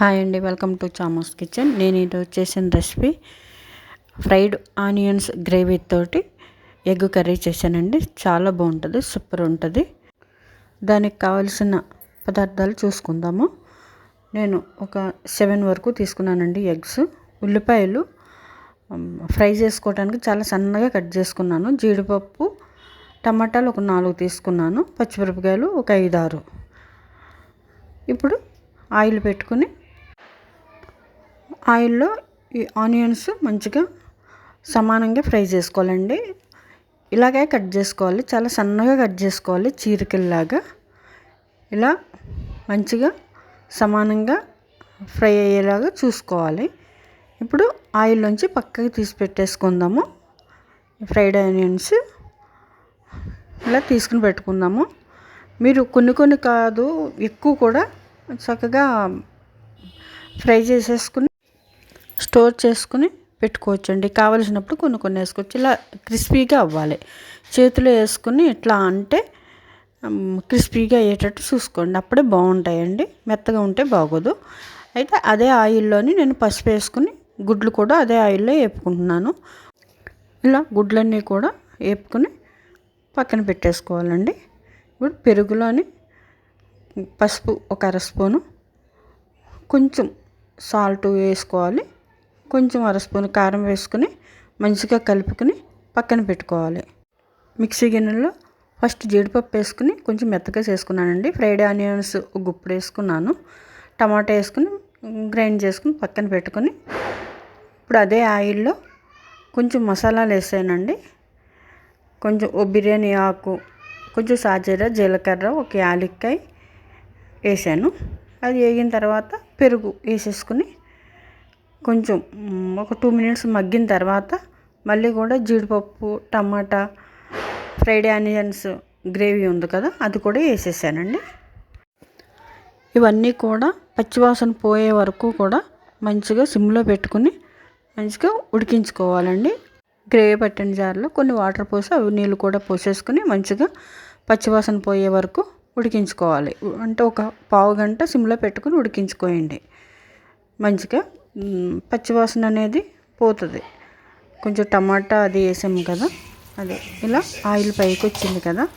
Hi అండి welcome to చామోస్ kitchen. నేను ఇది చేసిన రెసిపీ ఫ్రైడ్ ఆనియన్స్ గ్రేవీ తోటి ఎగ్ కర్రీ చేశానండి. చాలా బాగుంటుంది సూపర్ ఉంటుంది. దానికి కావలసిన పదార్థాలు చూసుకుందాము. నేను ఒక సెవెన్ వరకు తీసుకున్నానండి ఎగ్స్. ఉల్లిపాయలు ఫ్రై చేసుకోవడానికి చాలా సన్నగా కట్ చేసుకున్నాను. జీడిపప్పు టమాటాలు ఒక నాలుగు తీసుకున్నాను. పచ్చిమిరపకాయలు ఒక ఐదు ఆరు. ఇప్పుడు ఆయిల్ పెట్టుకుని ఆయిల్లో ఈ ఆనియన్స్ మంచిగా సమానంగా ఫ్రై చేసుకోవాలండి. ఇలాగే కట్ చేసుకోవాలి. చాలా సన్నగా కట్ చేసుకోవాలి. చీరికల్లాగా. ఇలా మంచిగా సమానంగా ఫ్రై అయ్యేలాగా చూసుకోవాలి. ఇప్పుడు ఆయిల్లోంచి పక్కకి తీసి పెట్టేసుకుందాము. ఫ్రైడ్ ఆనియన్స్ ఇలా తీసుకుని పెట్టుకుందాము. మీరు కొన్ని కొన్ని కాదు ఎక్కువ కూడా చక్కగా ఫ్రై చేసేసుకుని స్టోర్ చేసుకుని పెట్టుకోవచ్చండి. కావలసినప్పుడు కొన్ని కొన్ని వేసుకోవచ్చు. ఇలా క్రిస్పీగా అవ్వాలి. చేతిలో వేసుకుని ఇట్లా అంటే క్రిస్పీగా అయ్యేటట్టు చూసుకోండి. అప్పుడే బాగుంటాయండి. మెత్తగా ఉంటే బాగోదు. అయితే అదే ఆయిల్లోని నేను పసుపు వేసుకుని గుడ్లు కూడా అదే ఆయిల్లో వేపుకుంటున్నాను. ఇలా గుడ్లన్నీ కూడా వేపుకుని పక్కన పెట్టేసుకోవాలండి. ఇప్పుడు పెరుగులోని పసుపు ఒక అర స్పూను కొంచెం సాల్ట్ వేసుకోవాలి. కొంచెం అర స్పూన్ కారం వేసుకుని మంచిగా కలుపుకొని పక్కన పెట్టుకోవాలి. మిక్సీ గిన్నెలో ఫస్ట్ జీడిపప్పు వేసుకుని కొంచెం మెత్తగా చేసుకున్నానండి. ఫ్రైడ్ ఆనియన్స్ గుప్పుడు వేసుకున్నాను. టమాటా వేసుకుని గ్రైండ్ చేసుకుని పక్కన పెట్టుకొని ఇప్పుడు అదే ఆయిల్లో కొంచెం మసాలాలు వేసానండి. కొంచెం ఓ బిర్యానీ ఆకు కొంచెం సాజీర జీలకర్ర ఒక యాలక్కాయ వేసాను. అది వేగిన తర్వాత పెరుగు వేసేసుకుని కొంచెం ఒక టూ మినిట్స్ మగ్గిన తర్వాత మళ్ళీ కూడా జీడిపప్పు టమాటా ఫ్రైడ్ ఆనియన్స్ గ్రేవీ ఉంది కదా అది కూడా వేసేసానండి. ఇవన్నీ కూడా పచ్చివాసన పోయే వరకు కూడా మంచిగా సిమ్లో పెట్టుకుని మంచిగా ఉడికించుకోవాలండి. గ్రేవీ పట్టిన జార్లో కొన్ని వాటర్ పోసి అవి నీళ్ళు కూడా పోసేసుకుని మంచిగా పచ్చివాసన పోయే వరకు ఉడికించుకోవాలి. అంటే ఒక పావు గంట సిమ్లో పెట్టుకుని ఉడికించుకోయండి. మంచిగా పచ్చివాసన అనేది పోతుంది. కొంచెం టమాటా అది వేసాము కదా అదే ఇలా ఆయిల్ పైకి వచ్చింది కదా.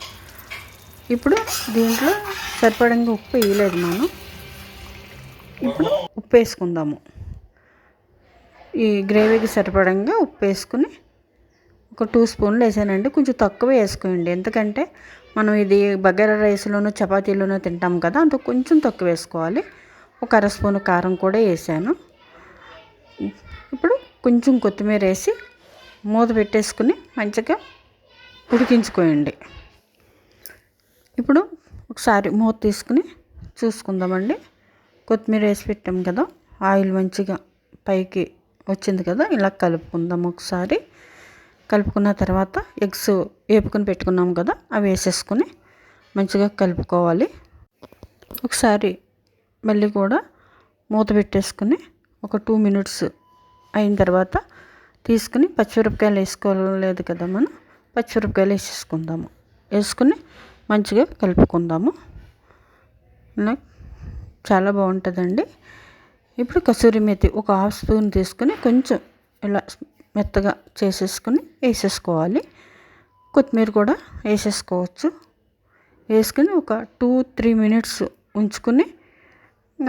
ఇప్పుడు దీంట్లో సరిపడంగా ఉప్పు వేయలేదు మనం. ఇప్పుడు ఉప్పు వేసుకుందాము. ఈ గ్రేవీకి సరిపడంగా ఉప్పు వేసుకుని ఒక టూ స్పూన్లు వేసానండి. కొంచెం తక్కువ వేసుకోండి. ఎందుకంటే మనం ఇది బగారా రైస్లోనూ చపాతీలోనూ తింటాం కదా అంత కొంచెం తక్కువ వేసుకోవాలి. ఒక అర స్పూన్ కారం కూడా వేసాను. ఇప్పుడు కొంచెం కొత్తిమీర వేసి మూత పెట్టేసుకుని మంచిగా ఉడికించుకోండి ఇప్పుడు ఒకసారి మూత తీసుకుని చూసుకుందామండి. కొత్తిమీర వేసి పెట్టాం కదా ఆయిల్ మంచిగా పైకి వచ్చింది కదా ఇలా కలుపుకుందాం ఒకసారి. కలుపుకున్న తర్వాత ఎగ్స్ వేపుకొని పెట్టుకున్నాం కదా అవి వేసేసుకుని మంచిగా కలుపుకోవాలి. ఒకసారి మళ్ళీ కూడా మూత పెట్టేసుకుని ఒక టూ మినిట్స్ అయిన తర్వాత తీసుకుని పచ్చిమిరపకాయలు వేసుకోలేదు కదా మనం పచ్చిమిరపకాయలు వేసేసుకుందాము. వేసుకుని మంచిగా కలుపుకుందాము. చాలా బాగుంటుందండి. ఇప్పుడు కసూరి మెతి ఒక హాఫ్ స్పూన్ తీసుకుని కొంచెం ఇలా మెత్తగా చేసేసుకుని వేసేసుకోవాలి. కొత్తిమీర కూడా వేసేసుకోవచ్చు. వేసుకుని ఒక టూ త్రీ మినిట్స్ ఉంచుకుని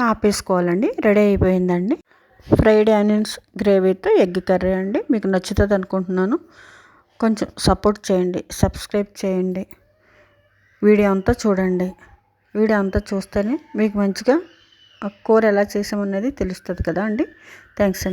ఆపేసుకోవాలండి. రెడీ అయిపోయిందండి. ఫ్రైడ్ ఆనియన్స్ గ్రేవీతో ఎగ్ కర్రీ అండి. మీకు నచ్చుతుంది అనుకుంటున్నాను. కొంచెం సపోర్ట్ చేయండి సబ్స్క్రైబ్ చేయండి. వీడియో అంతా చూడండి. వీడియో అంతా చూస్తేనే మీకు మంచిగా కూర ఎలా చేసామనేది తెలుస్తుంది కదా అండి. థ్యాంక్స్ అండి.